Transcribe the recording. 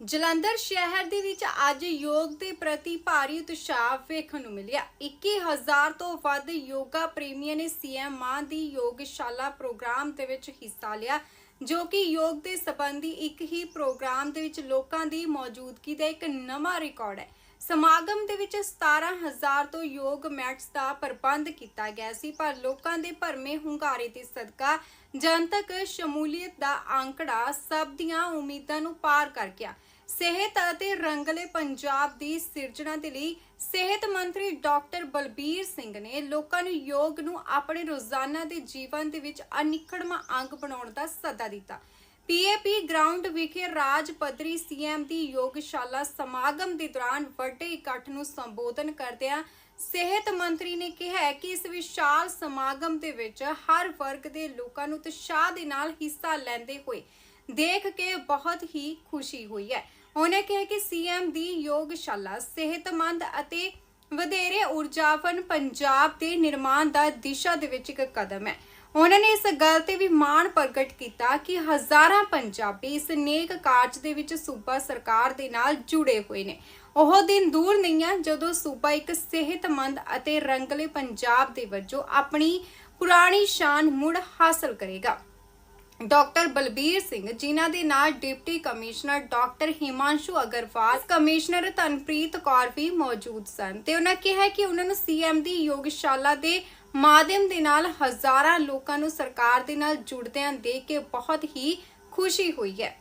ਜਲੰਧਰ ਸ਼ਹਿਰ ਦੇ ਵਿੱਚ ਅੱਜ ਯੋਗ ਦੇ ਪ੍ਰਤੀ ਭਾਰੀ ਉਤਸ਼ਾਹ ਵੇਖਣ ਨੂੰ ਮਿਲਿਆ। 21000 ਤੋਂ ਵੱਧ ਯੋਗਾ ਪ੍ਰੇਮੀਆਂ ਨੇ ਸੀਐਮ ਮਾਂ ਦੀ ਯੋਗਸ਼ਾਲਾ ਪ੍ਰੋਗਰਾਮ ਦੇ ਵਿੱਚ ਹਿੱਸਾ ਲਿਆ, ਜੋ ਕਿ ਯੋਗ ਦੇ ਸੰਬੰਧੀ ਇੱਕ ਹੀ ਪ੍ਰੋਗਰਾਮ ਦੇ ਵਿੱਚ ਲੋਕਾਂ ਦੀ ਮੌਜੂਦਗੀ ਦਾ ਇੱਕ ਨਵਾਂ ਰਿਕਾਰਡ ਹੈ। ਸਮਾਗਮ ਦੇ ਵਿੱਚ 17000 ਤੋਂ ਯੋਗ ਮੈਟਸ ਦਾ ਪ੍ਰਬੰਧ ਕੀਤਾ ਗਿਆ ਸੀ, ਪਰ ਲੋਕਾਂ ਦੇ ਭਰਮੇ ਹੁੰਗਾਰੇ ਦੇ ਸਦਕਾ ਜਨਤਕ ਸ਼ਮੂਲੀਅਤ ਦਾ ਅੰਕੜਾ ਸਭ ਦੀਆਂ ਉਮੀਦਾਂ ਨੂੰ ਪਾਰ ਕਰ ਗਿਆ। ਸਿਹਤ ਅਤੇ ਰੰਗਲੇ ਪੰਜਾਬ ਦੀ ਸਿਰਜਣਾ ਦੇ ਲਈ ਸਿਹਤ ਮੰਤਰੀ ਡਾਕਟਰ ਬਲਬੀਰ ਸਿੰਘ ਨੇ ਲੋਕਾਂ ਨੂੰ ਯੋਗ ਨੂੰ ਆਪਣੇ ਰੋਜ਼ਾਨਾ ਦੇ ਜੀਵਨ ਦੇ ਵਿੱਚ ਅਨਿੱਖੜਵਾਂ ਅੰਗ ਬਣਾਉਣ ਦਾ ਸੱਦਾ ਦਿੱਤਾ। ਪੀਏਪੀ ਗਰਾਊਂਡ ਵਿਖੇ ਰਾਜ ਪੱਧਰੀ ਸੀਐਮ ਦੀ ਯੋਗਸ਼ਾਲਾ ਸਮਾਗਮ ਦੇ ਦੌਰਾਨ ਵੱਡੇ ਇਕੱਠ ਨੂੰ ਸੰਬੋਧਨ ਕਰਦਿਆਂ ਸਿਹਤ ਮੰਤਰੀ ਨੇ ਕਿਹਾ ਕਿ ਇਸ ਵਿਸ਼ਾਲ ਸਮਾਗਮ ਦੇ ਵਿੱਚ ਹਰ ਵਰਗ ਦੇ ਲੋਕਾਂ ਨੂੰ ਉਤਸ਼ਾਹ ਦੇ ਨਾਲ ਹਿੱਸਾ ਲੈਂਦੇ ਹੋਏ ਦੇਖ ਕੇ ਬਹੁਤ ਹੀ ਖੁਸ਼ੀ ਹੋਈ ਹੈ। ਉਹਨੇ ਕਿਹਾ ਕਿ ਸੀਐਮ ਦੀ ਯੋਗਸ਼ਾਲਾ ਸਿਹਤਮੰਦ ਅਤੇ ਵਧੇਰੇ ਊਰਜਾਵਾਨ ਪੰਜਾਬ ਦੇ ਨਿਰਮਾਣ ਦਾ ਦਿਸ਼ਾ ਦੇ ਵਿੱਚ ਇੱਕ ਕਦਮ ਹੈ। ਉਹਨਾਂ ਨੇ ਇਸ ਗੱਲ ਤੇ ਵੀ ਮਾਣ ਪ੍ਰਗਟ ਕੀਤਾ ਕਿ ਹਜ਼ਾਰਾਂ ਪੰਜਾਬੀ ਇਸ ਨੇਕ ਕਾਰਜ ਦੇ ਵਿੱਚ ਸੂਬਾ ਸਰਕਾਰ ਦੇ ਨਾਲ ਜੁੜੇ ਹੋਏ ਨੇ। ਉਹ ਦਿਨ ਦੂਰ ਨਹੀਂ ਆ ਜਦੋਂ ਸੂਬਾ ਇੱਕ ਸਿਹਤਮੰਦ ਅਤੇ ਰੰਗਲੇ ਪੰਜਾਬ ਦੇ ਵਜੋਂ ਆਪਣੀ ਪੁਰਾਣੀ ਸ਼ਾਨ ਮੁੜ ਹਾਸਲ ਕਰੇਗਾ। ਡਾਕਟਰ ਬਲਬੀਰ ਸਿੰਘ, ਜਿਨ੍ਹਾਂ ਦੇ ਨਾਲ deputy commissioner doctor Himanshu Agarwal, commissioner Tanpreet Kaur ਵੀ ਮੌਜੂਦ ਸਨ। ਤੇ ਉਹਨਾਂ ਕਿਹਾ ਕਿ ਉਹਨਾਂ ਨੂੰ ਸੀਐਮ ਦੀ ਯੋਗਸ਼ਾਲਾ ਦੇ ਮਾਧਿਅਮ ਦੇ ਨਾਲ ਹਜ਼ਾਰਾਂ ਲੋਕਾਂ ਨੂੰ ਸਰਕਾਰ ਦੇ ਨਾਲ ਜੁੜਦਿਆਂ ਦੇਖ ਕੇ ਬਹੁਤ ਹੀ ਖੁਸ਼ੀ ਹੋਈ ਹੈ।